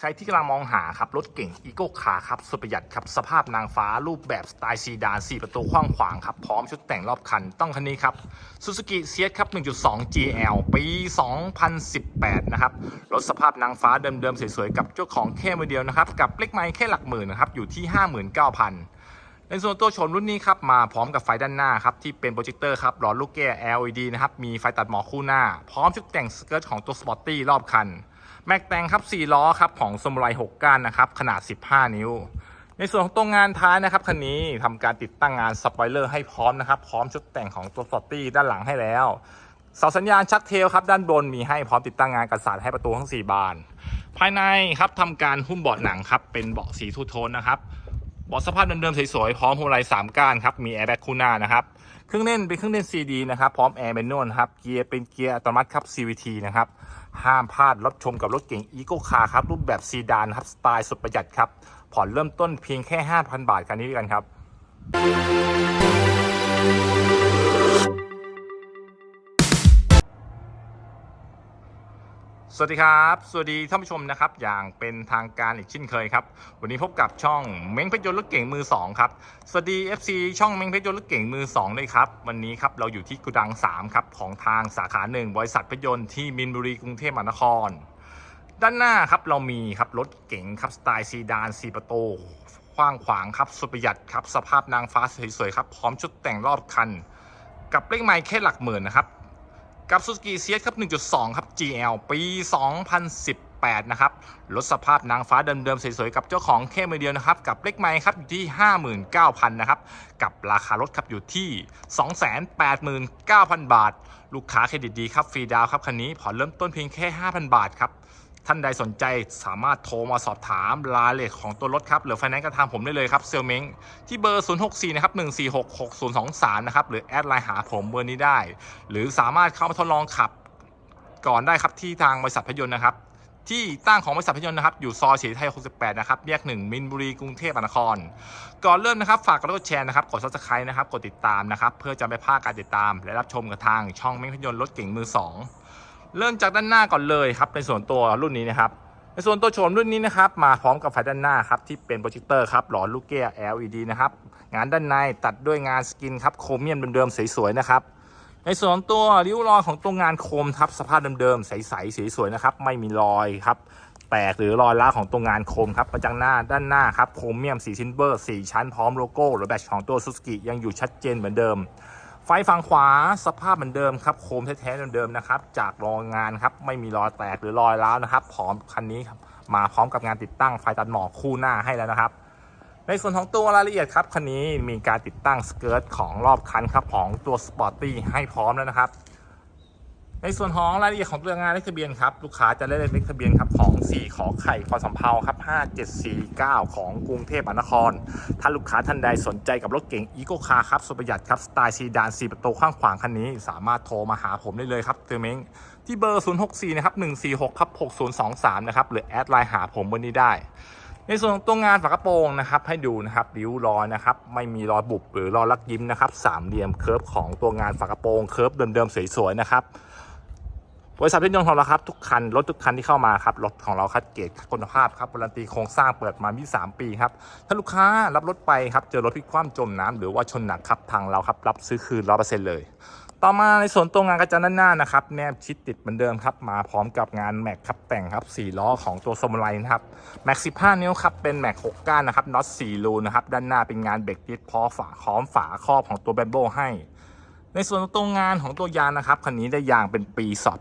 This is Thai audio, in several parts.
ใครที่กำลังมองหาครับ รถเก่งอีโก้คาครับสุดประหยัดครับ สภาพนางฟ้ารูปแบบสไตล์ซีดาน 4 ประตูกว้างขวางครับ พร้อมชุดแต่งรอบคันต้องคันนี้ครับ Suzuki c s ครับ 1.2 GL ปี 2018 นะครับ รถสภาพนางฟ้าเดิมๆ สวยๆ กับเจ้าของแค่มือเดียวนะครับ กับเล็กไม้แค่หลักหมื่นนะครับ อยู่ที่ 59,000ในส่วนตัวชมรุ่นนี้ครับมาพร้อมกับไฟด้านหน้าครับที่เป็นโปรเจคเตอร์ครับหลอดลูกแก้ว LED นะครับมีไฟตัดหมอกคู่หน้า พร้อมชุดแต่งสเกิร์ตของตัวสปอร์ตี้รอบคัน แม็กแตงครับ4ล้อครับของสมุไร6ก้านนะครับขนาด 15 นิ้ว ในส่วนของตัวงานท้ายนะครับคันนี้ทำการติดตั้งงานสปอยเลอร์ให้พร้อมนะครับพร้อมชุดแต่งของตัวสอร์ตี้ด้านหลังให้แล้วเสาสัญญาณชักเทลครับด้านบนมีให้พร้อมติดตั้งงานกันสาดให้ประตูทั้ง 4 บาน ภายในครับทำการหุ้มเบาะหนังครับเป็นเบาะสีทูโทนนะครับเบาะสภาพเดิมๆสวยๆพร้อมพวงมาลัย3ก้านครับมีแอร์แบ็คคู่หน้านะครับ เครื่องเล่นเป็นเครื่องเล่น CD นะครับ พร้อมแอร์เมนนวลครับ เกียร์เป็นเกียร์อัตโนมัติครับ CVT นะครับ ห้ามพลาดรับชมกับรถเก่ง e ีโก้คาร์ครับ รูปแบบซีดานครับ สไตล์สุดประหยัดครับ ผ่อนเริ่มต้นเพียงแค่ 5,000 บาทคันนี้ด้วยกันครับ สวัสดีครับ สวัสดีท่านผู้ชมนะครับ อย่างเป็นทางการอีกเช่นเคยครับ วันนี้พบกับช่องเม้งเพชรยนต์รถเก่งมือ2ครับ สวัสดี FC ช่องเม้งเพชรยนต์รถเก่งมือ2ด้วยครับ วันนี้ครับเราอยู่ที่กุดัง 3 ครับ ของทางสาขาหนึ่งบริษัทเพชรยนต์ที่มินบุรีกรุงเทพมหานคร ด้านหน้าครับเรามีครับรถเก๋งครับสไตล์ซีดาน4ประตูกว้างขวางครับสุดประหยัดครับสภาพนางฟ้าสวยๆครับพร้อมชุดแต่งรอบคัน กับเลขไมล์แค่หลักหมื่นนะครับ กับ Suzuki c s ครับ 1.2 ครับ GL ปี 2018 นะครับรถสภาพนางฟ้าเดิมๆ สวยๆ กับเจ้าของแค่มือเดียวนะครับ กับเล็กไม้ครับ อยู่ที่ 59,000 นะครับ กับราคารถครับอยู่ที่ 289,000 บาท ลูกค้าเครดิตดีครับ ฟรีดาวครับ คันนี้ผ่อนเริ่มต้นเพียงแค่ 5,000 บาทครับ ท่านใดสนใจสามารถโทรมาสอบถามรายละเอียดของตัวรถครับ หรือไฟแนนซ์กระทางผมได้เลยครับเซลเม้งที่เบอร์ 064 นะครับ 146 6023 นะครับ หรือแอดไลน์หาผมเบอร์นี้ได้ หรือสามารถเข้ามาทดลองขับก่อนได้ครับที่ทางบริษัทพยนต์นะครับ ที่ตั้งของบริษัทพยนต์นะครับ อยู่ซอยศรีไทย 68 นะครับแยกหนึ่งมินบุรีกรุงเทพมหานคร ก่อนเริ่มนะครับ ฝากกดไลค์กดแชร์นะครับ กด subscribe นะครับ กดติดตามนะครับ เพื่อจะไม่พลาดการติดตาม และรับชมกับทางช่องเม้งพยนต์รถเก่งมือสอง เริ่มจากด้านหน้าก่อนเลยครับในส่วนตัวรุ่นนี้นะครับ ในส่วนตัวโฉมรุ่นนี้นะครับ มาพร้อมกับไฟด้านหน้าครับที่เป็นโปรเจคเตอร์ครับหลอดลูกแก้ว LED นะครับงานด้านในตัดด้วยงานสกินครับโครเมียมเดิมๆสวยๆนะครับในส่วนตัวริ้วรอยของตัวงานโคมทับสภาพเดิมๆใสๆสวยๆนะครับไม่มีรอยครับแตกหรือรอยร้าวของตัวงานโคมครับประจังหน้าด้านหน้าครับโครเมียมสีซิลเวอร์สีชั้นพร้อมโลโก้หรือแบตของตัวซูซูกิยังอยู่ชัดเจนเหมือนเดิม ไฟฝั่งขวาสภาพเหมือนเดิมครับ โคมแท้ๆเดิมๆนะครับ จากโรงงานครับ ไม่มีรอยแตกหรือรอยร้าวนะครับ พร้อมคันนี้ครับมาพร้อมกับงานติดตั้งไฟตัดหมอกคู่หน้าให้แล้วนะครับ ในส่วนของตัวรายละเอียดครับคันนี้มีการติดตั้งสเกิร์ตของรอบคันครับของตัวสปอร์ตี้ให้พร้อมแล้วนะครับ ในส่วนของรายละเอียดของตัวงานเลขทะเบียนครับลูกค้าจะได้เลขทะเบียนครับของ 4 ขอไข่คอสำเภาครับ 5749 ของกรุงเทพมหานคร ถ้าลูกค้าท่านใดสนใจกับรถเก๋งอีโกคาครับสุดประหยัดครับสไตล์ซีดาน 4 ประตูข้างขวางคันนี้ สามารถโทรมาหาผมได้เลยครับเตอร์เม้งที่เบอร์ 064 นะครับ 146 ครับ 6023 นะครับหรือแอดไลน์หาผมวันนี้ได้ในส่วนของตัวงานฝากระโปรงนะครับให้ดูนะครับริ้วรอยนะครับไม่มีรอยบุบหรือรอยลักยิ้มนะครับสามเหลี่ยมเคิร์ฟของตัวงานฝากระโปรงเคิร์ฟเดิมๆสวยๆนะครับ บริษัทรถยนต์ของเราครับทุกคันรถทุกคันที่เข้ามาครับรถของเราคัดเกรดคุณภาพครับการันตีโครงสร้างเปิดมา 23 ปีครับถ้าลูกค้ารับรถไปครับเจอรถพลิกคว่ำจมน้ำหรือว่าชนหนักครับทางเราครับรับซื้อคืนร้อเปอร์เซ็นต์เลย ต่อมาในส่วนตัวงานกระจังด้านหน้านะครับแนบชิดติดเหมือนเดิมครับมาพร้อมกับงานแม็กครับแต่งครับ4ล้อของตัวสมุไรนะครับแม็ก 15 นิ้วครับเป็นแม็ก 6 ก้านนะครับน็อต4รูนะครับด้านหน้าเป็นงานเบรกดิสพอฝาค้อมฝาครอบของตัวแบมโบให้ ในส่วนของตัวงานของตัวยางนะครับคันนี้ได้ยางเป็นปีสอบ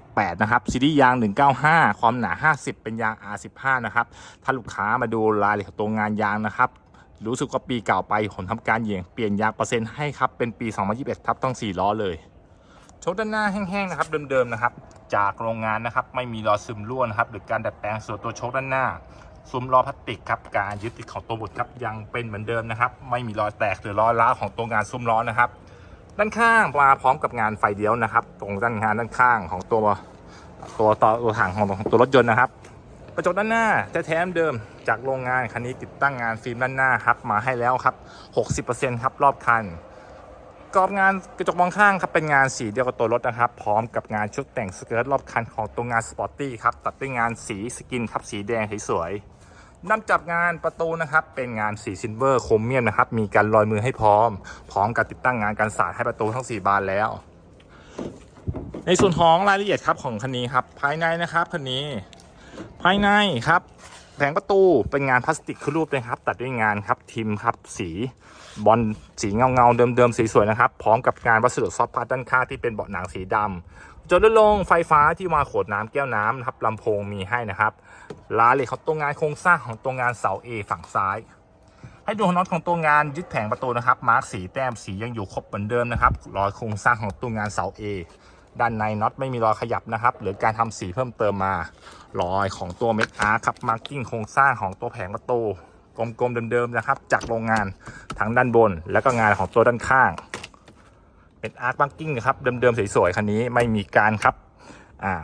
2018 นะครับซีรีส์ยาง 195 ความหนา 50 เป็นยาง R15 นะครับถ้าลูกค้ามาดูรายละเอียดของตัวงานยางนะครับรู้สึกว่าปีเก่าไปผมทำการเหยียงเปลี่ยนยางเปอร์เซ็นต์ให้ครับเป็นปี 2021 ทับต้อง4 ล้อเลยโชคด้านหน้าแห้งๆนะครับเดิมๆนะครับ จากโรงงานนะครับไม่มีรอยซึมรั่วนะครับหรือการดัดแปลงส่วนตัวโชคด้านหน้าซุ้มล้อพลาสติกครับการยึดติดของตัวบุตรครับยังเป็นเหมือนเดิมนะครับ ไม่มีรอยแตกหรือรอยร้าวของตัวงานซุ้มล้อนะครับ ด้านข้างมาพร้อมกับงานไฟเดียวนะครับ ตรงด้านงานด้านข้างของตัวตัวต่อตัวถังของตัวรถยนต์นะครับกระจกด้านหน้าแท้ๆเดิมจากโรงงานคันนี้ติดตั้งงานฟิล์มด้านหน้าครับมาให้แล้วครับ 60%ครับรอบคันกอบงานกระจกมองข้างครับเป็นงานสีเดียวกับตัวรถนะครับ พร้อมกับงานชุดแต่งสเกิร์ตรอบคันของตัวงานสปอร์ตี้ครับตัดด้วยงานสีสกินครับสีแดงสวยๆ นำจับงานประตูนะครับเป็นงานสีซิลเวอร์โครเมียมนะครับมีการลอยมือให้พร้อม พร้อมกับติดตั้งงานการสาดให้ประตูทั้ง 4 บานแล้ว ในส่วนของรายละเอียดครับของคันนี้ครับภายในนะครับคันนี้ ภายในครับแผงประตูเป็นงานพลาสติกคือรูปนะครับ ตัดด้วยงานครับทิมครับสีบอลสีเงาเงาๆเดิมๆสีสวยนะครับ พร้อมกับงานวัสดุซอฟต์พาร์ด้านข้างที่เป็นเบาะหนังสีดำ จนลงไฟฟ้าที่วางขวดน้ำแก้วน้ำนะครับลำโพงมีให้นะครับรายละเอียดของตัวงานโครงสร้างของตัวงานเสา A ฝั่งซ้าย ให้ดูน็อตของตัวงานยึดแผงประตูนะครับ มาร์กสีแต้มสียังอยู่ครบเหมือนเดิมนะครับรอยโครงสร้างของตัวงานเสา A ด้านในน็อตไม่มีรอยขยับนะครับหรือการทำสีเพิ่มเติมมารอยของตัวเม็ดอาร์ครับมาร์กิ้งโครงสร้างของตัวแผงประตูกลมๆเดิมๆนะครับ จากโรงงานทั้งด้านบน แล้วก็งานของตัวด้านข้าง เม็ดอาร์มาร์กิ้งครับเดิมๆสวยๆคันนี้ไม่มีการครับอ่า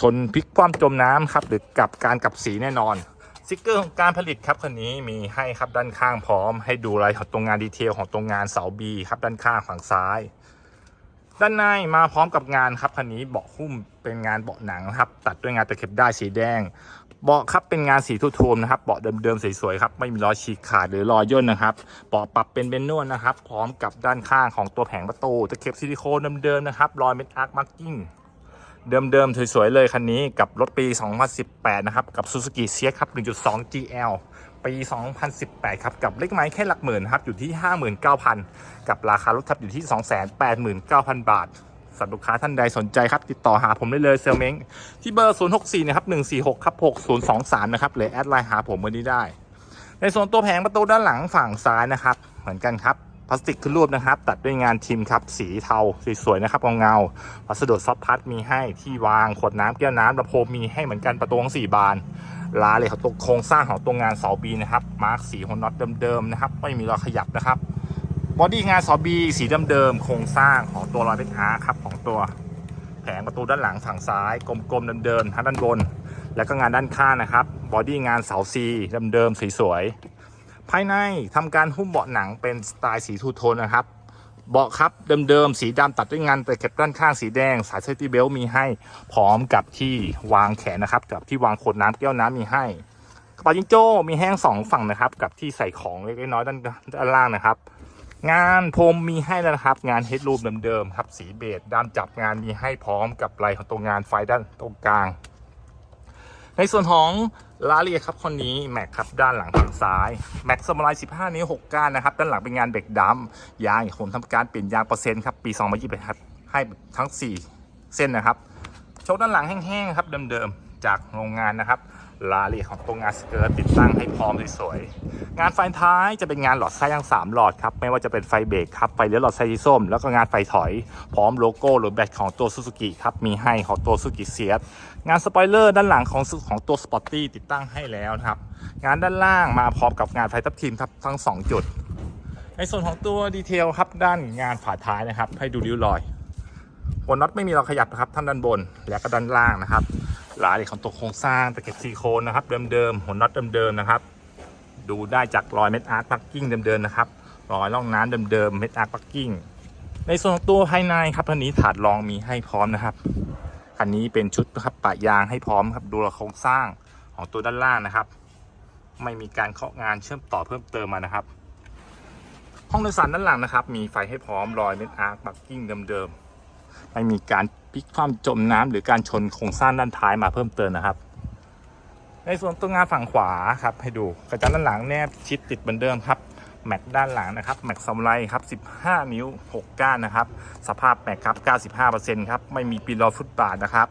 ชนพลิกคว่ำจมน้ำครับหรือกับการกับสีแน่นอนสติกเกอร์ของการผลิตครับคันนี้มีให้ครับด้านข้างพร้อม ให้ดูรายของตรงงานดีเทลของตรงงานเสาบีครับด้านข้างฝั่งซ้าย ด้านในมาพร้อมกับงานครับคันนี้เบาะหุ้มเป็นงานเบาะหนังครับ ตัดด้วยงานตะเข็บได้สีแดง เบาะครับเป็นงานสีทูโทนนะครับเบาะเดิมๆสวยๆครับไม่มีรอยฉีกขาดหรือรอยย่นนะครับเบาะปรับเป็นเบนนวลนะครับ พร้อมกับด้านข้างของตัวแผงประตูตะเข็บซิลิโคนเดิมๆนะครับรอยเม็ดอาร์คมาร์กิ้งเดิมๆสวยๆเลยคันนี้กับรถปี 2018 นะครับ กับ Suzuki c ครับ 1.2 GL ปี 2018 ครับ กับเลขไม้แค่หลักหมื่นครับ อยู่ที่ 59,000 กับราคารถทับอยู่ที่ 289,000 บาท สำหรับลูกค้าท่านใดสนใจครับ ติดต่อหาผมได้เลยเซลเม้งที่เบอร์ 064นะครับ146ครับ6023นะครับหรือแอดไลน์หาผมวันนี้ได้ ในส่วนตัวแผงประตูด้านหลังฝั่งซ้ายนะครับ เหมือนกันครับพลาสติกขึ้นรูปนะครับ ตัดด้วยงานทิมครับ สีเทาสวยๆนะครับเงาๆวัสดุซอฟพัดมีให้ที่วางขวดน้ำแก้วน้ำลำโพมีให้เหมือนกันประตูทั้งสี่บานลาเลยของตัวโครงสร้างของตัวงานเสาบีนะครับมาร์กสีของน็อตเดิมๆนะครับ ไม่มีรอยขยับนะครับ บอดี้งานสาบีสีเดิมๆโครงสร้างของตัวรอยเป็นอาร์ครับของตัวแผงประตูด้านหลังฝั่งซ้าย กลมๆเดิมๆทั้งด้านบน แล้วก็งานด้านข้างนะครับ บอดี้งานเสาซีเดิมๆสีสวยภายในทำการหุ้มเบาะหนังเป็นสไตล์สีทูโทนนะครับเบาะครับเดิมๆสีดำตัดด้วยงานแต่เก็บด้านข้างสีแดง สายเซฟตี้เบลมีให้พร้อมกับที่วางแขนนะครับ กับที่วางขวดน้ำแก้วน้ำมีให้กระเป๋าจิงโจ้มีแห้งสองฝั่งนะครับ กับที่ใส่ของเล็กๆน้อยด้านด้านล่างนะครับ งานพรมมีให้แล้วนะครับ งานเฮดรูมเดิมๆครับ สีเบจด้ามจับงานมีให้พร้อมกับลายของตัวงานไฟด้านตรงกลาง ในส่วนของรายละเอียครับคนนี้แม็กครับด้านหลังฝั่งซ้ายแม็กสมอลาย15 นิ้ว 6 ก้านนะครับ ด้านหลังเป็นงานเบรกดัมยางผมทำการเปลี่ยนยางเปอร์เซ็นต์ครับปี2021ครับให้ทั้ง 4 เส้นนะครับโชคด้านหลังแห้งๆครับเดิมๆจากโรงงานนะครับ รายละเอียดของตัวงานสเกิร์ตติดตั้งให้พร้อมสวยๆงานไฟท้ายจะเป็นงานหลอดไส้ทั้ง 3 หลอดครับไม่ว่าจะเป็นไฟเบรกครับไฟเลี้ยวหลอดไส้สีส้ม แล้วก็งานไฟถอย พร้อมโลโก้หรือแบตของตัวซูซูกิครับมีให้ของตัวซูซูกิเซียสงานสปอยเลอร์ด้านหลังของของตัวสปอร์ตี้ติดตั้งให้แล้วครับงานด้านล่างมาพร้อมกับงานไฟทับทิมครับทั้ง 2 จุด ในส่วนของตัวดีเทลครับด้านงานฝาท้ายนะครับให้ดูริ้วรอยหัวน็อตไม่มีรอยขยับนะครับทั้งด้านบนและก็ด้านล่างนะครับ รายละเอียดของตัวโครงสร้างตะเข็บซีโคนนะครับ เดิมๆหัวน็อตเดิมๆนะครับ ดูได้จากรอยเม็ดอาร์ตปักกิ้งเดิมๆนะครับรอยร่องน้ำเดิมๆเม็ดอาร์ตปักกิ้งในส่วนของตัวภายในครับคันนี้ถาดรองมีให้พร้อมนะครับคันนี้เป็นชุดครับปะยางให้พร้อมครับดูโครงสร้างของตัวด้านล่างนะครับ ไม่มีการเคาะงานเชื่อมต่อเพิ่มเติมมานะครับ ห้องโดยสารด้านหลังนะครับ มีไฟให้พร้อมรอยเม็ดอาร์คปักกิ้งเดิมๆไม่มีการ พลิกคว่ำจมน้ำหรือการชนโครงสร้างด้านท้ายมาเพิ่มเติมนะครับ ในส่วนตัวงานฝั่งขวาครับให้ดูกระจังด้านหลังแนบชิดติดเหมือนเดิมครับแม็กด้านหลังนะครับแม็กซัมไลครับ 15 นิ้ว 6 ก้านนะครับ สภาพแม็กครับ 95%ครับ ไม่มีปีนรอฟุตบาทนะครับ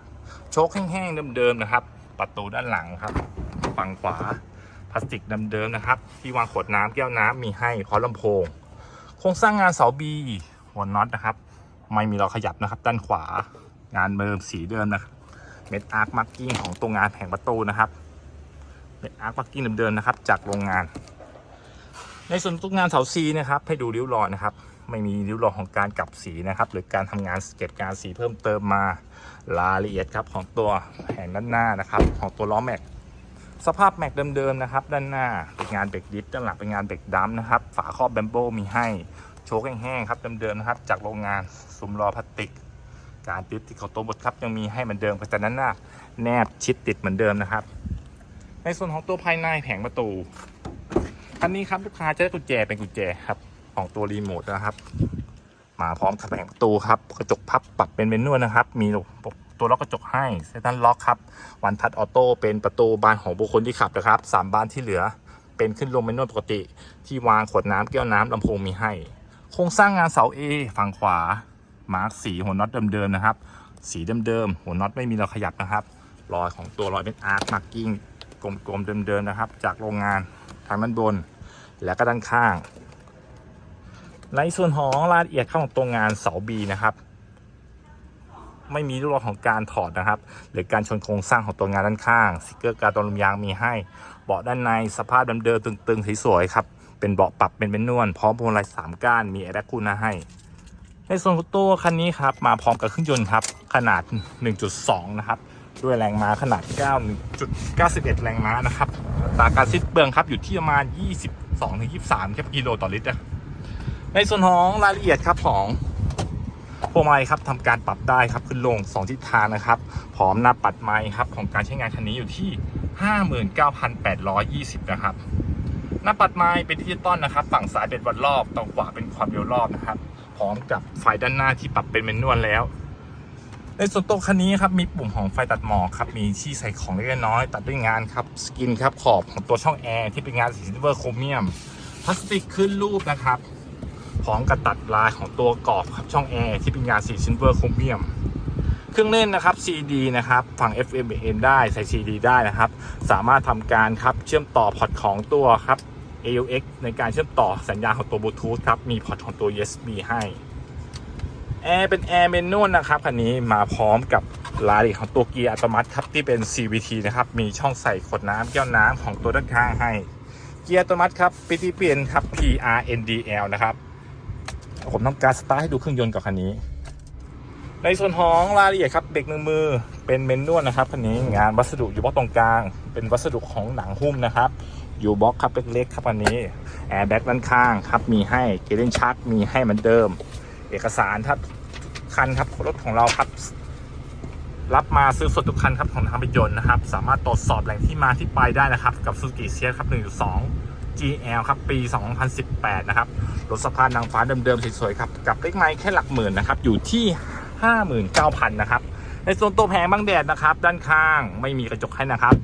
โชคแห้งๆเดิมๆนะครับ ประตูด้านหลังครับ ฝั่งขวา พลาสติกเดิมๆนะครับ ที่วางขวดน้ำแก้วน้ำมีให้พร้อมลำโพง โครงสร้างงานเสาบีหัวน็อตนะครับ ไม่มีเราขยับนะครับ ด้านขวา งานเดิมสีเดิมนะครับเม็ดอาร์คมาร์กิ้งของตัวงานแผงประตูนะครับเม็ดอาร์คมาร์กิ้งเดิมๆนะครับ จากโรงงาน ในส่วนตัวงานเสาซีนะครับ ให้ดูริ้วรอยนะครับ ไม่มีริ้วรอยของการกลับสีนะครับ หรือการทำงานเก็บงานสีเพิ่มเติมมารายละเอียดครับของตัวแผงด้านหน้านะครับ ของตัวล้อแม็กสภาพแม็กเดิมๆนะครับ ด้านหน้าเป็นงานเบรกดิฟด้านหลังเป็นงานเบรกดัมนะครับ ฝาครอบแบมโบมีให้โชว์แห้งๆครับเดิมๆนะครับ จากโรงงานซุ้มล้อพลาสติก การติดที่เขาตัวบดครับยังมีให้เหมือนเดิมแต่นั้นน่ะแนบชิดติดเหมือนเดิมนะครับ ในส่วนของตัวภายในแผงประตูคันนี้ครับลูกค้าจะได้กุญแจเป็นกุญแจครับของตัวรีโมทนะครับ มาพร้อมกับแผงประตูครับกระจกพับปรับเป็นเมนูนะครับ มีตัวล็อกกระจกให้เซตันล็อกครับวันทัดออโต้เป็นประตูบานของบุคคลที่ขับนะครับสามบานที่เหลือเป็นขึ้นลงเมนูปกติ ที่วางขวดน้ำแก้วน้ำลำโพงมีให้ โครงสร้างงานเสา A ฝั่งขวา มาร์กสีหัวน็อตเดิมๆนะครับ สีเดิมๆหัวน็อตไม่มีเราขยับนะครับ รอยของตัวรอยเป็นอาร์คมาร์กิ้งกลมๆเดิมๆนะครับ จากโรงงานทางด้านบน และก็ด้านข้าง ในส่วนของรายละเอียดข้างของตัวงานเสา B นะครับไม่มีรูปของการถอดนะครับ หรือการชนโครงสร้างของตัวงานด้านข้างสติกเกอร์การตอนลมยางมีให้ เบาะด้านในสภาพเดิมๆตึงๆสวยๆครับ เป็นเบาะปรับเป็นเป็นนวลพร้อมพวงมาลัยสามก้านมีแอร์แบ็กคูน่าให้ ในส่วนของตัวคันนี้ครับ มาพร้อมกับเครื่องยนต์ครับ ขนาด 1.2 นะครับ ด้วยแรงม้าขนาด 9.91 แรงม้านะครับตาการสิ้นเปลืองครับอยู่ที่ประมาณ 22-23ครับกิโลต่อลิตรนะในส่วนของรายละเอียดครับของพวงมาลัยครับทำการปรับได้ครับขึ้นลง 2 ทิศทางนะครับ พร้อมหน้าปัดไม้ครับของการใช้งานคันนี้อยู่ที่ 59,820 นะครับ หน้าปัดไม้เป็นดิจิตอลนะครับ ฝั่งซ้ายเป็นวัดรอบตรงขวาเป็นความเร็วรอบนะครับ พร้อมกับไฟด้านหน้าที่ปรับเป็นเมนนวลแล้วในส่วนตัวคันนี้ครับมีปุ่มของไฟตัดหมอกครับมีที่ใส่ของเล็กน้อยตัดด้วยงานครับสกินครับขอบของตัวช่องแอร์ที่เป็นงานสีซิลเวอร์โครเมียมพลาสติกขึ้นรูปนะครับพร้อมกับตัดลายของตัวกรอบครับช่องแอร์ที่เป็นงานสีซิลเวอร์โครเมียมเครื่องเล่นนะครับ CD นะครับฝั่ง FM AM ได้ใส่ CD ได้นะครับ สามารถทำการครับเชื่อมต่อพอร์ตของตัวครับ AUX ในการเชื่อมต่อสัญญาณของตัวบลูทูธครับ มีพอร์ตของตัว USB ให้แอร์เป็นแอร์เมนนวลนะครับคันนี้มาพร้อมกับรายละเอียดของตัวเกียร์อัตโนมัติครับที่เป็น CVT นะครับ มีช่องใส่ขวดน้ำแก้วน้ำของตัวด้านข้างให้ เกียร์อัตโนมัติครับปิติเปลี่ยนครับ PRNDL นะครับผมทำการสตาร์ทให้ดูเครื่องยนต์กับคันนี้ ในส่วนของรายละเอียดครับเบรกหนึ่งมือเป็นเมนนวลนะครับคันนี้งานวัสดุอยู่บล็อกตรงกลาง เป็นวัสดุของหนังหุ้มนะครับ ยู่บล็อกครับเล็กๆครับอันนี้แอร์แบ็กด้านข้างครับมีให้เกเลนชักมีให้เหมือนเดิม เอกสารครับทุกคันครับรถของเราครับ รับมาซื้อสดทุกคันครับของทางรถยนต์นะครับ สามารถตรวจสอบแหล่งที่มาที่ไปได้นะครับ กับ Suzuki c ครับ1.2 GL ครับปี 2018 นะครับรถสภาพนางฟ้าเดิมๆสวยๆครับกับเลขไม้แค่หลักหมื่นนะครับอยู่ที่ 59,000 นะครับในส่วนตัวแผงบังแดดนะครับ ด้านข้างไม่มีกระจกให้นะครับ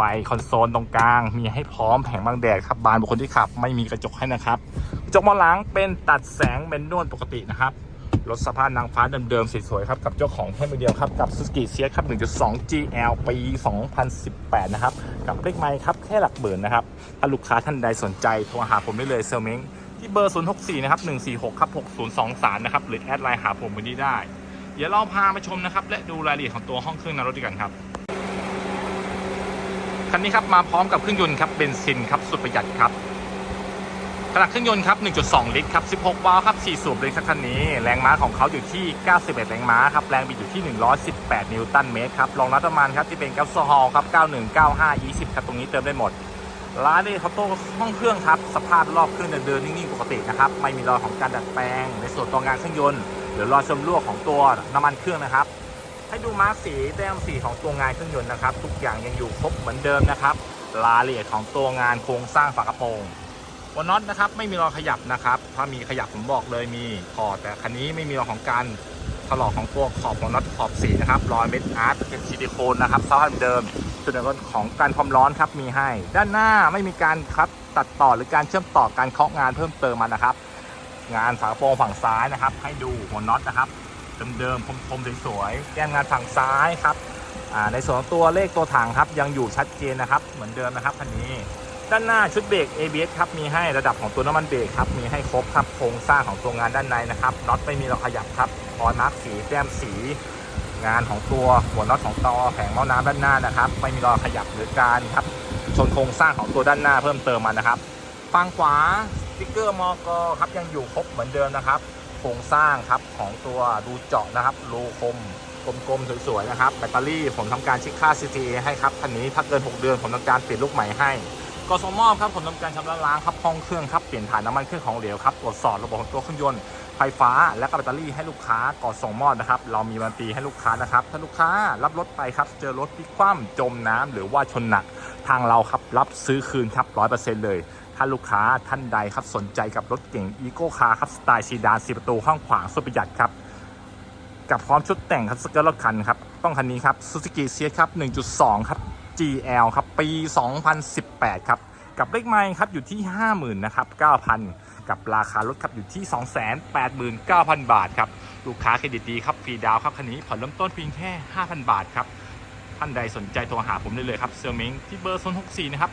ไฟคอนโซลตรงกลาง มีให้พร้อมแผงบังแดดครับบานบุคคลที่ขับ ไม่มีกระจกให้นะครับกระจกมองหลังเป็นตัดแสงเป็นนวลปกตินะครับรถสภาพนางฟ้าเดิมๆสวยๆครับกับเจ้าของแค่มือเดียวครับกับ Suzuki c ครับ 1.2 GL ปี 2018 นะครับ กับเลขไมค์ครับแค่หลักหมื่นนะครับ ถ้าลูกค้าท่านใดสนใจโทรหาผมได้เลยเซลเม้งที่เบอร์ 064 นะครับ 146 ครับ 6023 นะครับ หรือแอดไลน์หาผมวันนี้ได้ เดี๋ยวเราพามาชมนะครับ และดูรายละเอียดของตัวห้องเครื่องในรถด้วยกันครับ คันนี้ครับมาพร้อมกับเครื่องยนต์ครับเบนซินครับสุดประหยัดครับขนาดเครื่องยนต์ครับ 1.2 ลิตรครับ 16 วาล์วครับ 4 สูบเลยครับคันนี้ แรงม้าของเขาอยู่ที่ 91 แรงม้าครับ แรงบิดอยู่ที่ 118 นิวตันเมตรครับ รองรับน้ำมันครับ ที่เป็นแก๊สโซฮอลครับ 91 95 20 ครับ ตรงนี้เติมได้หมดร้านนี้เขาโต้ห้องเครื่องครับ สภาพรอบเครื่องเดินๆนิ่งๆ ปกตินะครับ ไม่มีรอยของการดัดแปลง ในส่วนตัวงานเครื่องยนต์ หรือรอยชมรั่วของตัวน้ำมันเครื่องนะครับ ให้ดูมาร์กสีแต้มสีของตัวงานเครื่องยนต์นะครับ ทุกอย่างยังอยู่ครบเหมือนเดิมนะครับรายละเอียดของตัวงานโครงสร้างฝากระโปรงหัวน็อตนะครับไม่มีรอยขยับนะครับ ถ้ามีขยับผมบอกเลยมีถอแต่คันนี้ไม่มีรอยของการถลอกของตัวขอบหัวน็อตขอบสีนะครับรอยเม็ดอาร์ตเป็นซิลิโคนนะครับสภาพเดิมจุดเด่นของการความร้อนครับมีให้ ด้านหน้าไม่มีการคัดตัดต่อหรือการเชื่อมต่อการเคาะงานเพิ่มเติมมานะครับ งานฝากระโปรงฝั่งซ้ายนะครับ ให้ดูหัวน็อตนะครับ เดิมๆคมๆสวยๆแก้มงานฝั่งซ้ายครับในส่วนของตัวเลขตัวถังครับยังอยู่ชัดเจนนะครับ เหมือนเดิมนะครับคันนี้ด้านหน้าชุดเบรก ABS ครับมีให้ระดับของตัวน้ำมันเบรกครับมีให้ครบครับโครงสร้างของตัวงานด้านในนะครับน็อตไม่มีเราขยับครับออนมาร์กสีแต้มสีงานของตัวหัวน็อตของตอแผงหม้อน้ำด้านหน้านะครับไม่มีรอยขยับหรือการครับชนโครงสร้างของตัวด้านหน้าเพิ่มเติมมานะครับฝั่งขวาสติ๊กเกอร์มอกครับยังอยู่ครบเหมือนเดิมนะครับ โครงสร้างครับของตัวรูเจาะนะครับรูคมกลมๆสวยๆนะครับแบตเตอรี่ผมทำการเช็คค่า CTA ให้ครับคันนี้ถ้าเกิน 6 เดือนผมทำการเปลี่ยนลูกใหม่ให้กสมอบครับผมทำการชำระล้างครับห้องเครื่องครับเปลี่ยนถ่ายน้ำมันเครื่องของเหลวครับตรวจสอบระบบของตัวเครื่องยนต์ไฟฟ้าและแบตเตอรี่ให้ลูกค้าก่อนส่งมอบนะครับเรามีวันตีให้ลูกค้านะครับ ถ้าลูกค้ารับรถไปครับเจอรถพลิกคว่ำจมน้ำหรือว่าชนหนักทางเราครับรับซื้อคืนครับร้อยเปอร์เซ็นต์เลย ถ้าลูกค้าท่านใดครับสนใจกับรถเก่งอีโก้คาร์ครับสไตล์ซีดานสีประตูห้องขวางสุดประหยัดครับกับพร้อมชุดแต่งครับสเกิร์ตรถคันครับต้องคันนี้ครับ Suzuki c ครับ 1.2 ครับ GL ครับ ปี 2018 ครับ กับเลขไมล์ครับอยู่ที่ 50,000นะครับ9,000 กับราคารถครับอยู่ที่ 289,000 บาทครับ ลูกค้าเครดิตดีครับฟรีดาวน์ครับคันนี้ผ่อนเริ่มต้นเพียงแค่ 5,000 บาทครับ ท่านใดสนใจโทรหาผมได้เลยครับเซลเม้งที่เบอร์ 064 นะครับ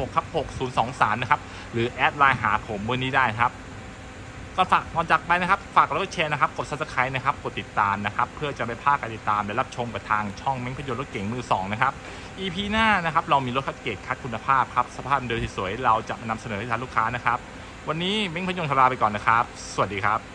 146 ครับ 6023 นะครับ หรือแอดไลน์หาผมเบอร์นี้ได้ครับก่อนฝากก่อนจากไปนะครับ ฝากแล้วก็แชร์นะครับ กด subscribe นะครับ กดติดตามนะครับ เพื่อจะไม่พลาดการติดตามและรับชมกับทางช่องเม้งพยนต์รถเก่งมือ2นะครับ EP หน้านะครับ เรามีรถคัดเกรดคัดคุณภาพครับสภาพเดิมที่สวยเราจะมานำเสนอให้ทางลูกค้านะครับ วันนี้เม้งพยนต์ลาไปก่อนนะครับ สวัสดีครับ